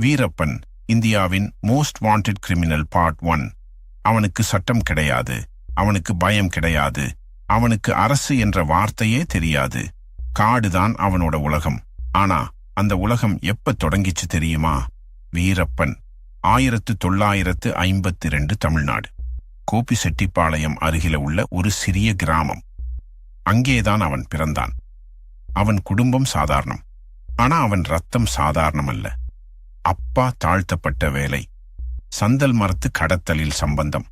வீரப்பன் இந்தியாவின் most wanted criminal part one அவனுக்கு சட்டம் கிடையாது அவனுக்கு பயம் கிடையாது அவனுக்கு அரசு என்ற வார்த்தையே தெரியாது. காடுதான் அவனோட உலகம். ஆனா அந்த உலகம் எப்ப தொடங்கிச்சு தெரியுமா? வீரப்பன் ஆயிரத்து தொள்ளாயிரத்து ஐம்பத்தி ரெண்டு தமிழ்நாடு. கோபிசெட்டிப்பாளையம் அருகில உள்ள ஒரு சிறிய கிராமம். அங்கேதான் அவன் பிறந்தான். அவன் குடும்பம் சாதாரணம். ஆனா அவன் ரத்தம் சாதாரணம் அல்ல அப்பா தாழ்த்தப்பட்ட வேலை. சந்தல் மரத்து கடத்தலில் சம்பந்தம்.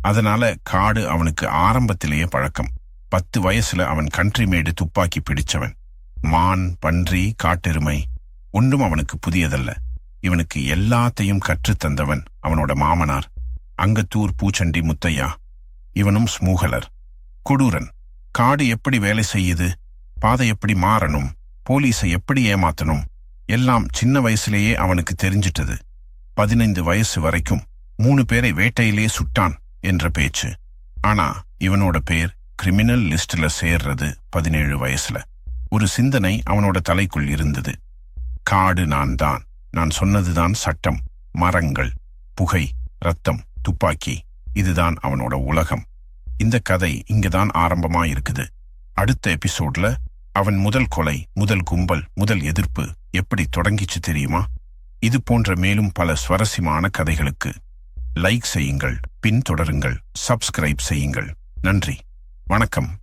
அதனால காடு அவனுக்கு ஆரம்பத்திலேயே பழக்கம். பத்து வயசுல அவன் கண்ட்ரி மேடு துப்பாக்கி பிடிச்சவன். மான் பன்றி காட்டெருமை ஒன்றும் அவனுக்கு புதியதல்ல. இவனுக்கு எல்லாத்தையும் கற்றுத் தந்தவன் அவனோட மாமனார். அங்கத்தூர் பூச்சண்டி முத்தையா. இவனும் ஸ்மூகலர். கொடூரன். காடு எப்படி வேலை செய்யுது? பாதை எப்படி மாறணும்? போலீஸை எப்படி ஏமாத்தணும்? எல்லாம் சின்ன வயசுலேயே அவனுக்கு தெரிஞ்சிட்டது. பதினைந்து வயசு வரைக்கும் மூணு பேரை வேட்டையிலே சுட்டான் என்ற பேச்சு. ஆனா இவனோட பேர் கிரிமினல் லிஸ்ட்ல சேர்றது பதினேழு வயசுல. ஒரு சிந்தனை அவனோட தலைக்குள் இருந்தது. காடு நான் தான் நான் சொன்னதுதான் சட்டம் மரங்கள் புகை ரத்தம் துப்பாக்கி. இதுதான் அவனோட உலகம். இந்த கதை இங்கதான் ஆரம்பமா இருக்குது அடுத்த எபிசோட்ல அவன் முதல் கொலை முதல் கும்பல் முதல் எதிர்ப்பு எப்படி தொடங்கிச்சு தெரியுமா? இது போன்ற மேலும் பல சுவாரஸ்யமான கதைகளுக்கு லைக் செய்யுங்கள் பின்தொடருங்கள் சப்ஸ்கிரைப் செய்யுங்கள். நன்றி. வணக்கம்.